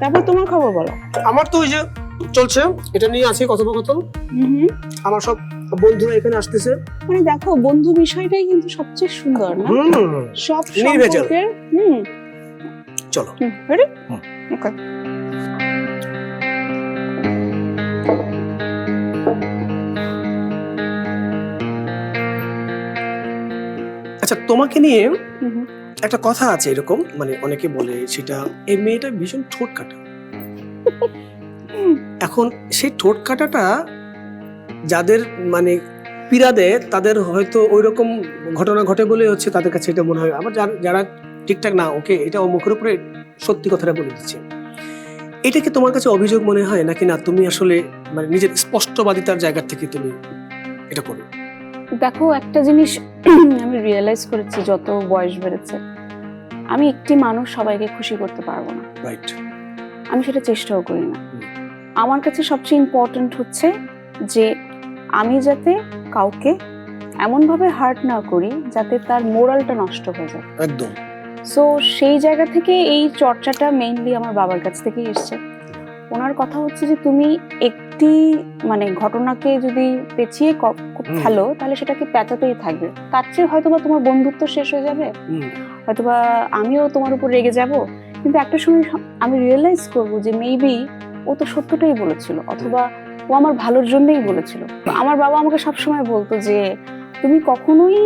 তারপর তোমার খবর বলো। আমার তো ওই যে চলছে এটা নিয়ে আছে কথোপকথন। হুম। আমার সব বন্ধুরা এখানে আসতেছে। মানে দেখো বন্ধু বিষয়টাই কিন্তু সবচেয়ে সুন্দর না? সব সম্পর্কের হুম। চলো? হুম। Okay. আচ্ছা তোমাকে নিয়ে। একটা কথা আছে এরকম মানে অনেকে বলে সেটা, এই মেয়েটা ভীষণ ঠোঁট কাটা। এখন সেই ঠোঁট কাটাটা যাদের মানে পীড়া দেয় তাদের হয়তো ওই রকম ঘটনা ঘটে বলে হচ্ছে তাদের কাছে এটা মনে হয়। আবার যারা- ঠিকঠাক না, ওকে এটা মুখের উপরে সত্যি কথাটা বলে দিচ্ছে। এটা কি তোমার কাছে অভিযোগ মনে হয়? নাকি না, তুমি আসলে মানে নিজের স্পষ্টবাদিতার জায়গা থেকে তুমি এটা করো? দেখো, একটা জিনিস আমি রিয়েলাইজ করেছি, যত বয়স বেড়েছে আমি একটি মানুষ সবাইকে খুশি করতে পারব না। রাইট আমি সেটা চেষ্টাও করি না। আমার কাছে সবচেয়ে ইম্পর্ট্যান্ট হচ্ছে যে আমি যাতে কাউকে এমনভাবে হার্ট না করি যাতে তার মোরালটা নষ্ট হয়ে যায়। একদম। সো সেই জায়গা থেকে এই চর্চাটা মেইনলি আমার বাবার কাছ থেকেই এসছে। ওনার কথা হচ্ছে যে তুমি একটি মানে ঘটনাকে যদি পেঁচিয়ে। ফেলো তাহলে সেটাকে পেঁচাতেই থাকবে। তার চেয়ে হয়তো বা তোমার বন্ধুত্ব শেষ হয়ে যাবে। হয়তোবা আমিও তোমার উপর রেগে যাব, কিন্তু একটা সময় আমি রিয়েলাইজ করব যে মেবি ও তো সত্যটাই বলেছিল, অথবা ও আমার ভালোর জন্যই বলেছিল আমার বাবা আমাকে সবসময় বলতো যে, তুমি কখনোই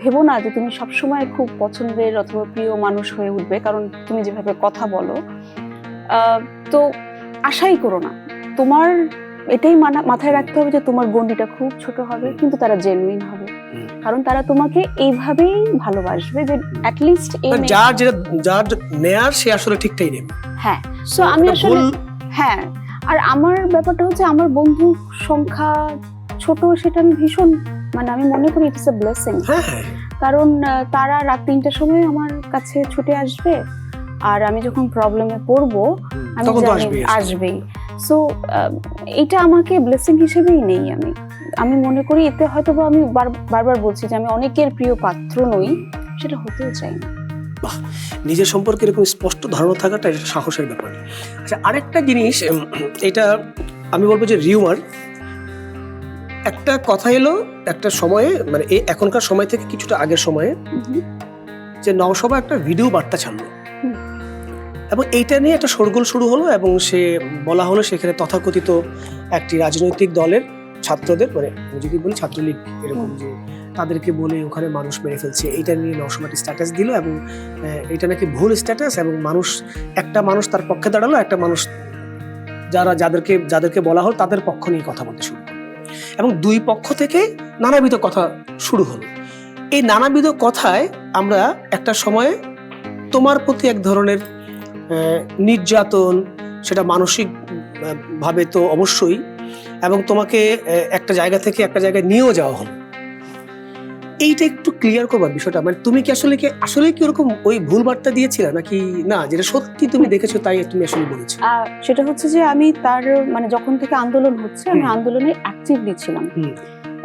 ভেবো না যে তুমি সবসময় খুব পছন্দের অথবা প্রিয় মানুষ হয়ে উঠবে, কারণ তুমি যেভাবে কথা বলো তো আশাই করো না তোমার, এটাই মাথায় রাখতে হবে যে তোমার গণ্ডিটা খুব ছোট হবে, কিন্তু তারা জেনুইন হবে। কারণ তারা তোমাকে এইভাবেই ভালোবাসবে যে অ্যাটলিস্ট এই যার যেটা যার নেয়ার সে আসলে ঠিকটাই নেবে। হ্যাঁ সো আমি আসলে হ্যাঁ আর আমার ব্যাপারটা হচ্ছে আমার বন্ধু সংখ্যা ছোট সেটা আমি ভীষণ মানে আমি মনে করি ইটস এ ব্লেসিং হ্যাঁ হ্যাঁ। কারণ তারা রাত তিনটার সময় আমার কাছে ছুটে আসবে আর আমি যখন প্রবলেমে পড়ব আমি জানি আসবেই সো এটা আমাকে ব্লেসিং হিসেবেই নেই আমি। আমি মনে করি এতে হয়তো বা আমি বার- বারবার বলছি যে আমি অনেকের প্রিয় পাত্র নই সেটা হতেও চাই না। নিজের সম্পর্কে এরকম স্পষ্ট ধারণা থাকাটা এটা সাহসের ব্যাপার আচ্ছা আরেকটা জিনিস এটা আমি বলব যে রিউমার। একটা কথা এলো একটা সময়ে মানে এই এখনকার সময় থেকে কিছুটা আগের সময়ে যে নবসভা একটা ভিডিও বার্তা ছাড়লো। এবং এইটা নিয়ে একটা শোরগোল শুরু হলো এবং সে বলা হলো সেখানে তথাকথিত একটি রাজনৈতিক দলের ছাত্রদের মানে আমি যদি বলি ছাত্রলীগ এরকম যে তাদেরকে বলে ওখানে মানুষ মেরে ফেলছে এইটা নিয়ে নবসভাটি স্ট্যাটাস দিল এবং এটা নাকি ভুল স্ট্যাটাস এবং মানুষ একটা মানুষ তার পক্ষে দাঁড়াল একটা মানুষ যারা যাদেরকে যাদেরকে বলা হলো তাদের পক্ষ নিয়ে কথা বলতে শুরু এবং দুই পক্ষ থেকে নানাবিধ কথা শুরু হলো। এই নানাবিধ কথায় আমরা একটা সময়ে তোমার প্রতি এক ধরনের নির্যাতন সেটা মানসিক আহ, ভাবে তো অবশ্যই এবং তোমাকে একটা জায়গা থেকে একটা জায়গায় নিয়েও যাওয়া হলো। এইটা একটু ক্লিয়ার করবার বিষয়টা মানে তুমি কি আসলে কি আসলে কি ওরকম ওই ভুল বার্তা দিয়েছিলে? নাকি না যেটা সত্যি তুমি দেখেছ তাই তুমি আসলে বলেছ? সেটা হচ্ছে যে আমি তার মানে যখন থেকে আন্দোলন হচ্ছে আমি আন্দোলনে অ্যাক্টিভলি ছিলাম।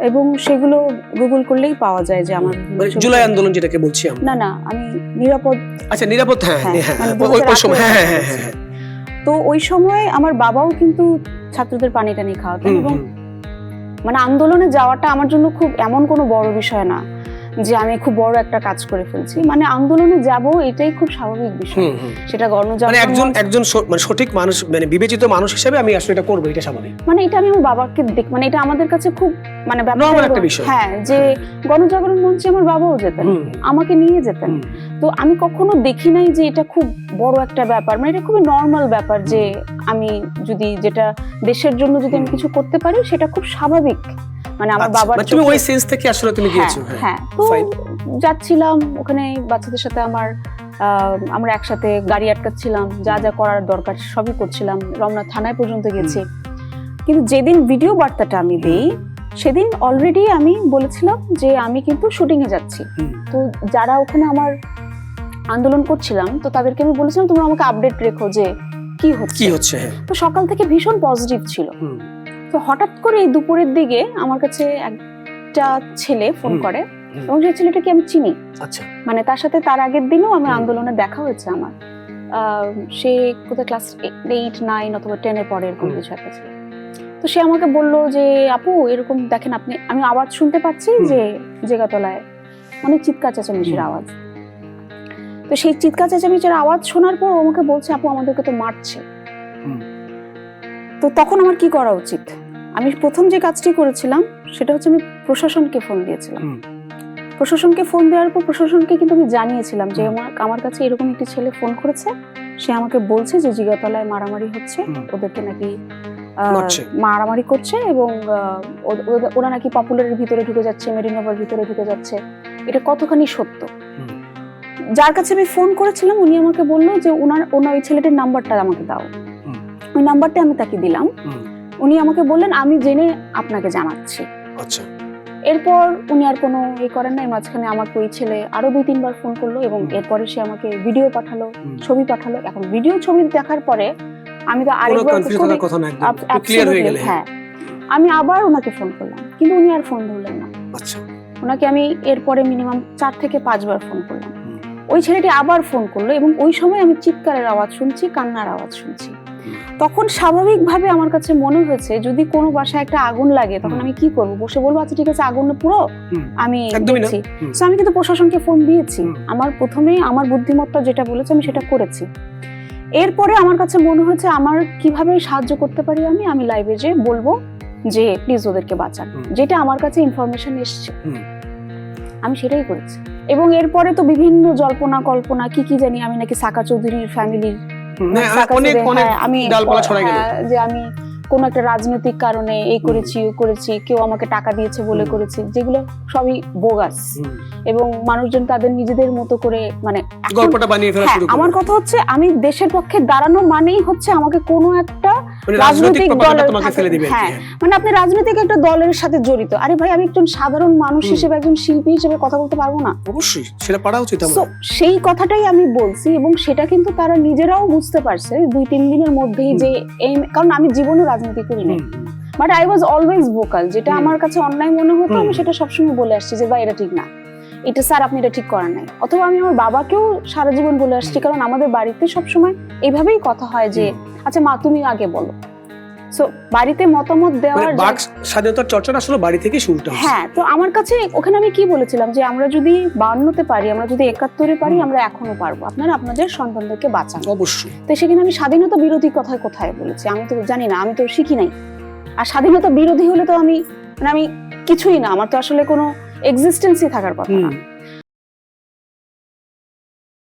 এবং সেগুলো গুগল করলেই পাওয়া যায় যে আমার মানে জুলাই আন্দোলন যেটাকে বলছি আমি না না আমি নিরাপদ আচ্ছা নিরাপদ হ্যাঁ হ্যাঁ, হ্যাঁ মানে হ্যাঁ, ওই- সময় হ্যাঁ হ্যাঁ হ্যাঁ হ্যাঁ হ্যাঁ। তো ওই সময় আমার বাবাও কিন্তু ছাত্রদের পানি টানি খাওয়াতেন এবং মানে আন্দোলনে যাওয়াটা আমার জন্য খুব এমন কোনো বড় বিষয় না। যে আমি খুব বড় একটা কাজ করে ফেলছি। মানে আন্দোলনে যাব এটাই খুব স্বাভাবিক বিষয়। সেটা গণজাগরণ মানে একজন একজন মানে সঠিক মানুষ মানে বিবেচিত মানুষ হিসেবে আমি আসলে এটা করব এটা স্বাভাবিক মানে এটা আমি আমার বাবাকে দেখ মানে এটা আমাদের কাছে খুব মানে ব্যাপারটা একটা বিষয়। হ্যাঁ যে গণজাগরণ মঞ্চে আমার বাবাও যেতেন আমাকে নিয়ে যেতেন। তো আমি কখনো দেখি নাই যে এটা খুব বড় একটা ব্যাপার। মানে এটা খুবই নর্মাল ব্যাপার যে আমি যদি যেটা দেশের জন্য যদি আমি কিছু করতে পারি সেটা খুব স্বাভাবিক। মানে আমার আচ্ছা, বাবার মানে তুমি ওই সেন্স থেকে আসলে তুমি হ্যাঁ, গিয়েছো হ্যাঁ হ্যাঁ তো যাচ্ছিলাম ওখানে বাচ্চাদের সাথে আমার আমরা একসাথে গাড়ি আটকাচ্ছিলাম যা যা করার দরকার সবই করছিলাম রমনা থানায় পর্যন্ত গেছি। কিন্তু যেদিন ভিডিও বার্তাটা আমি দিই সেদিন অলরেডি আমি বলেছিলাম যে আমি কিন্তু শুটিং এ যাচ্ছি। তো যারা ওখানে আমার আন্দোলন করছিলাম তো তাদেরকে আমি বলেছিলাম তোমরা আমাকে আপডেট রেখো যে কি হচ্ছে কি হচ্ছে। হ্যাঁ। তো সকাল থেকে ভীষণ পজিটিভ ছিল। তো হঠাৎ করে এই দুপুরের দিকে আমার কাছে একটা ছেলে ফোন করে এবং সেই ছেলেটাকে আমি চিনি। আচ্ছা। মানে তার সাথে তার আগের দিনও আমার আন্দোলনে দেখা হয়েছে আমার। সে কোথায় ক্লাস এইট নাইন অথবা টেনে পড়ে এরকম কিছু একটা ছিল। তো সে আমাকে বলল যে আপু এরকম দেখেন আপনি আমি আওয়াজ শুনতে পাচ্ছি যে জেগাতলায় অনেক চিৎকার চেঁচামেচির। আওয়াজ। তো সেই চিৎকার চেঁচামেচির আওয়াজ শোনার পর ও আমাকে বলছে আপু আমাদেরকে তো মারছে। তো তখন আমার কি করা উচিত? আমি প্রথম যে কাজটি করেছিলাম সেটা হচ্ছে আমি প্রশাসনকে ফোন দিয়েছিলাম। প্রশাসনকে ফোন দেওয়ার পর প্রশাসনকে কিন্তু আমি জানিয়েছিলাম যে আমার আমার কাছে এরকম একটি ছেলে ফোন করেছে। সে আমাকে বলছে যে জিগাতলায় মারামারি হচ্ছে। ওদেরকে নাকি মারামারি করছে এবং ওরা নাকি পপুলারের ভিতরে ঢুকে যাচ্ছে মেরিনোভার ভিতরে ঢুকে যাচ্ছে। এটা কতখানি সত্য? যার কাছে আমি ফোন করেছিলাম উনি আমাকে বলল যে ওনার ওনার ওই ছেলেটির নাম্বারটা আমাকে দাও। ওই নাম্বারটা আমি তাকে দিলাম। উনি আমাকে বললেন আমি জেনে আপনাকে জানাচ্ছি। আচ্ছা। এরপর উনি আর কোনো ই করেন নাই মাঝখানে আমার ওই ছেলে আরও দুই তিনবার ফোন করল এবং এরপরে সে আমাকে ভিডিও পাঠালো ছবি পাঠালো। এখন ভিডিও ছবি দেখার পরে আমি তো আরেকবার হয়ে আমি আবার ওনাকে ফোন করলাম কিন্তু উনি আর ফোন ধরলেন না। আচ্ছা। ওনাকে আমি এরপরে মিনিমাম চার থেকে পাঁচবার ফোন করলাম। ওই ছেলেটি আবার ফোন করল এবং ওই সময় আমি চিৎকারের আওয়াজ শুনছি কান্নার আওয়াজ শুনছি। তখন স্বাভাবিকভাবে আমার কাছে মনে হয়েছে যদি কোনো বাসায় একটা আগুন লাগে তখন আমি কি করব? বসে বলব আচ্ছা ঠিক আছে আগুন পুরো আমি। দেখছি হুম। আমি কিন্তু প্রশাসনকে ফোন দিয়েছি। আমার প্রথমে আমার বুদ্ধিমত্তা যেটা বলেছে আমি সেটা করেছি। এরপরে আমার কাছে মনে হয়েছে আমার কীভাবে সাহায্য করতে পারি আমি? আমি লাইভে যে বলব যে প্লিজ ওদেরকে বাঁচান। যেটা আমার কাছে ইনফরমেশন এসছে। আমি সেটাই করেছি। এবং এরপরে তো বিভিন্ন জল্পনা কল্পনা কি কি জানি আমি নাকি সাকা চৌধুরীর ফ্যামিলির হুম, না, অনেক অনেক আমি ডালপালা ছড়াই গেল। হ্যাঁ, যে আমি কোন একটা রাজনৈতিক কারণে এই করেছি ও করেছি কেউ আমাকে টাকা দিয়েছে বলে। করেছি যেগুলো সবই বোগাস। এবং মানুষজন তাদের নিজেদের মতো করে মানে গল্পটা বানিয়ে ফেলা হ্যাঁ শুরু আমার কথা হচ্ছে আমি দেশের পক্ষে দাঁড়ানো মানেই হচ্ছে আমাকে কোনো একটা মানে রাজনৈতিক তোমাকে ফেলে হ্যাঁ। মানে আপনি রাজনৈতিক একটা দলের সাথে জড়িত। আরে ভাই আমি একজন সাধারণ মানুষ হিসেবে একজন শিল্পী হিসেবে কথা বলতে পারব না? অবশ্যই সেটা পারা উচিত আমার। সেই কথাটাই আমি বলছি এবং সেটা কিন্তু তারা নিজেরাও বুঝতে পারছে দুই তিন দিনের মধ্যেই যে এই কারণ আমি জীবনে রাজনীতি করি না। But I was always vocal যেটা আমার কাছে অন্যায় মনে হতো আমি সেটা সবসময় বলে আসছি যে ভাই এটা ঠিক না। এটা স্যার আপনি এটা ঠিক করেন নাই। অথবা আমি আমার বাবাকেও সারা জীবন বলে আসছি কারণ আমাদের বাড়িতে সবসময় এইভাবেই কথা হয় যে আচ্ছা মা তুমি আগে বলো। সো বাড়িতে মতামত মানে দেওয়ার বাক স্বাধীনতার চর্চাটা আসলে বাড়ি থেকেই শুরুটা হ্যাঁ তো আমার কাছে ওখানে আমি কি বলেছিলাম যে আমরা যদি বান্নতে পারি আমরা যদি একাত্তরে পারি আমরা এখনও পারব। আপনারা আপনাদের সন্তানদেরকে বাঁচান। অবশ্যই। তো সেখানে আমি স্বাধীনতা বিরোধী কথায় কোথায় বলেছি? আমি তো জানি না আমি তো শিখি নাই। আর স্বাধীনতা বিরোধী হলে তো আমি মানে আমি কিছুই না আমার তো আসলে কোনো এক্সিস্টেন্সই থাকার কথা